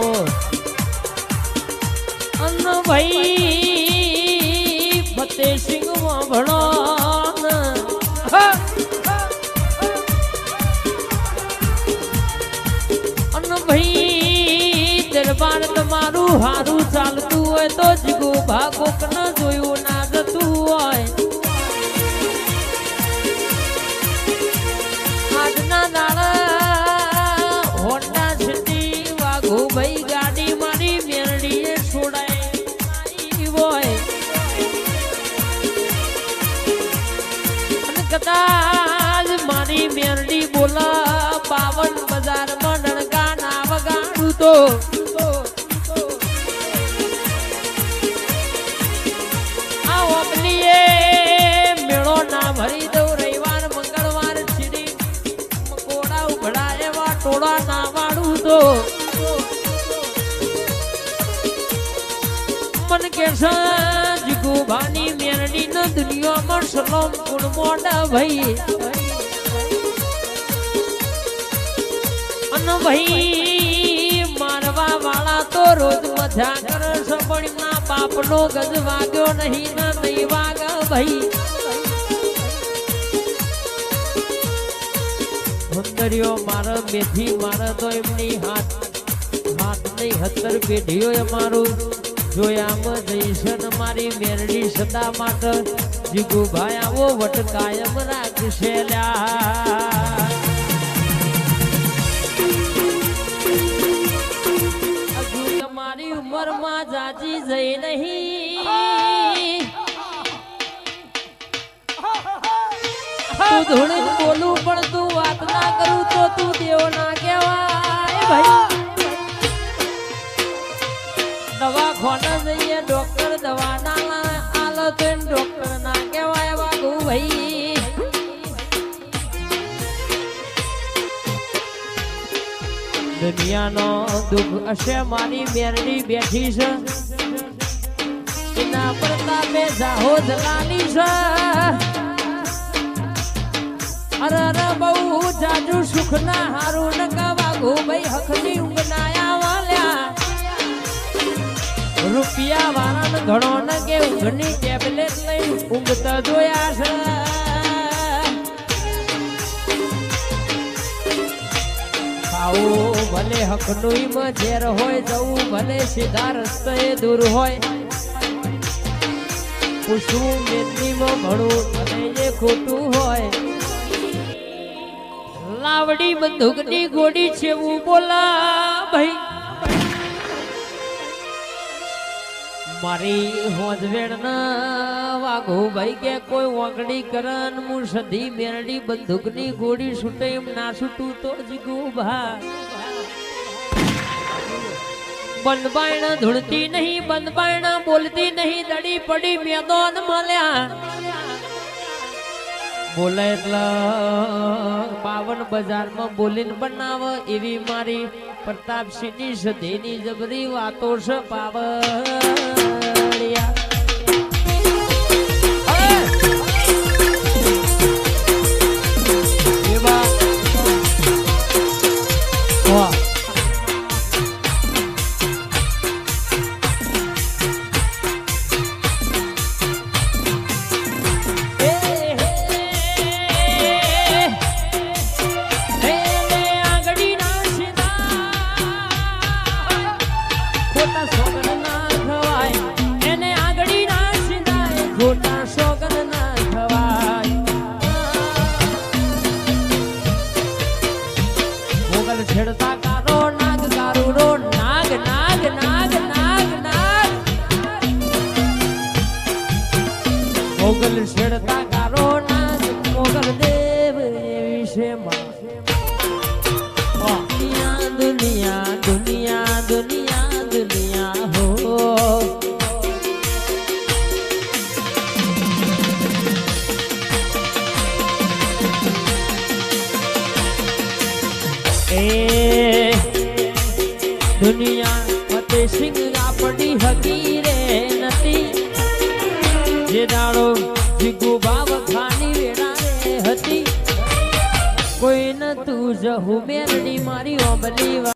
ઓ અન ભાઈ ફતેસિંહ વાભણો ને. હા. અન ભાઈ દરબાર તમારું હારું ચાલતું હોય તો જીગુ ભાગો ન કદાચ મારી મેરડી બોલા પાવન બજારમાં ડણકા ના વગાડું તો મેળો ના ભરી દઉં. રવિવાર મંગળવાર છીડી ઉભડા એવા ટોળા ના વાળું તો. મન કે છે જીગુભાની મેરડી ન દુનિયામાં સલામ ગુણ મોડા ભાઈ. અન ભાઈ, મારવા વાળા તો રોજ મજા કરે છે, પણ ના બાપનો ગજ વાગ્યો નહીં, ના નહીં વાગ ભાઈ. સુંદરીઓ મારે મેથી મારે તો એમની હાથ હાથ નહીં, હતર પેઢીઓ મારું જોયામાં જઈશ ને મારી મેરડી સદા માટે જીગુભાઈ આવો વટ કાયમ રાખશે લ્યા. તમારી ઉંમરમાં જાજી જઈ નહીં. તું બોલું પણ તું વાત ના કરું તો તું દેવો ના કહેવાય ભાઈ. દવા ખોને જઈએ, ડોક્ટર દવા ના આલો તો ડોક્ટર ના કહેવાય વાગુ ભાઈ. દુનિયાનો દુઃખ હશે, મારી મેરડી બેઠી છે. એના પ્રતાપે જાહો જલાલી છે. અરે બહુ જાજુ સુખ ના હારું નકા કવાગુ ભાઈ હકની ઘણો ન કે ઘણી ટેબ્લેટ લઈ ઊંઘતા જોયા છે. ખાવું ભલે હકનું ઈમાં ઝેર હોય, જવું ભલે સીધા રસ્તે દૂર હોય. પૂછવું મેદનીમાં ભણવું ભલે એ ખોટું હોય. લાવડી બંદૂકની ગોળી છે હું બોલા ભાઈ. મારી હોજવેણ ના વાઘો ભાઈ કે કોઈ વાંકડી કરન હું સધી મેરડી બંદૂકની ગોળી છૂટે એમ ના છૂટું તો જ ગોભા બંધબાયણા ધૂળતી નહીં બંધબાયણા બોલતી નહીં, દડી પડી મેદાન મળ્યા બોલે એટલે પાવન બજારમાં બોલીને બનાવ એવી મારી પ્રતાપસિંહની સધીની જબરી વાતો છે પાવડિયા એવા છેડતા કારો, નાગ કારુડો નાગ નાગ નાગ નાગ નાગ. મોગલ છેડતા કારો, નાગ મોગલ દેવ, એ વિશેમાં દુનિયા એ દુનિયા ફતે સિંગ આપણી હકી રે નથી. જે દાડો જીગુ બાવ ખાની વેળા રે હતી. કોઈ ન તું જહુ મેરડી મારી ઓબલી